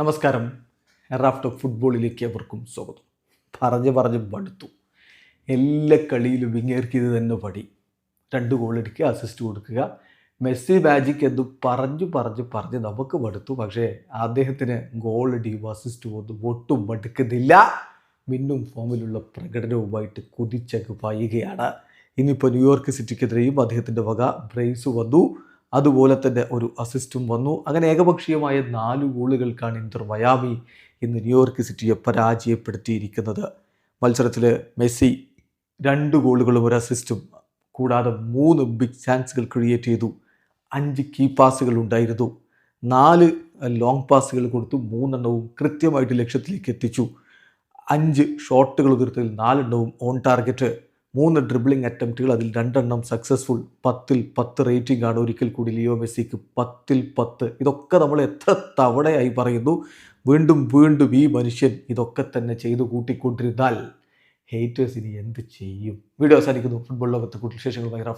നമസ്കാരം. റാഫ്റ്റ് ഫുട്ബോളിലേക്ക് അവർക്കും സ്വാഗതം. പറഞ്ഞു പറഞ്ഞ് മടുത്തു. എല്ലാ കളിയിലും വിങ്ങേർക്കിയത് തന്നെ പടി. രണ്ട് ഗോൾ അസിസ്റ്റ് കൊടുക്കുക. മെസ്സി മാജിക് എന്ന് പറഞ്ഞു പറഞ്ഞു പറഞ്ഞ് നമുക്ക് മടുത്തു. പക്ഷേ അദ്ദേഹത്തിന് ഗോൾ അടിയും അസിസ്റ്റും ഒന്നും ഒട്ടും മടുക്കുന്നില്ല. മിന്നും ഫോമിലുള്ള പ്രകടനവുമായിട്ട് കുതിച്ചങ്ങ് പായുകയാണ്. ഇനിയിപ്പോൾ ന്യൂയോർക്ക് സിറ്റിക്കെതിരെയും അദ്ദേഹത്തിന്റെ വക ബ്രേസ് വന്നു. അതുപോലെ തന്നെ ഒരു അസിസ്റ്റും വന്നു. അങ്ങനെ ഏകപക്ഷീയമായ നാല് ഗോളുകൾക്കാണ് ഇന്റർ മയാമി ഇന്ന് ന്യൂയോർക്ക് സിറ്റിയെ പരാജയപ്പെടുത്തിയിരിക്കുന്നത്. മത്സരത്തിൽ മെസ്സി രണ്ട് ഗോളുകളും ഒരു അസിസ്റ്റും കൂടാതെ മൂന്ന് ബിഗ് ചാൻസുകൾ ക്രിയേറ്റ് ചെയ്തു. അഞ്ച് കീ പാസുകൾ ഉണ്ടായിരുന്നു. നാല് ലോങ് പാസുകൾ കൊടുത്തു. മൂന്നെണ്ണവും കൃത്യമായിട്ട് ലക്ഷ്യത്തിലേക്ക് എത്തിച്ചു. അഞ്ച് ഷോട്ടുകൾ ഉതിർത്തതിൽ നാലെണ്ണവും ഓൺ ടാർഗറ്റ് മൂന്ന് ഡ്രിബ്ലിംഗ് അറ്റംപ്റ്റുകൾ അതിൽ രണ്ടെണ്ണം സക്സസ്ഫുൾ പത്തിൽ പത്ത് റേറ്റിംഗ് ആണ്. ഒരിക്കൽ കൂടി ലിയോ മെസ്സിക്ക് പത്തിൽ പത്ത്. ഇതൊക്കെ നമ്മൾ എത്ര തവണയായി പറയുന്നു? വീണ്ടും വീണ്ടും ഈ മനുഷ്യൻ ഇതൊക്കെ തന്നെ ചെയ്തു കൂട്ടിക്കൊണ്ടിരുന്നാൽ ഹേറ്റേഴ്സ് ഇനി എന്ത് ചെയ്യും? വീഡിയോ അവസാനിക്കുന്നു. ഫുട്ബോൾ ലോകത്തെ കൂടുതൽ വിശേഷങ്ങളുമായി ഭയങ്കര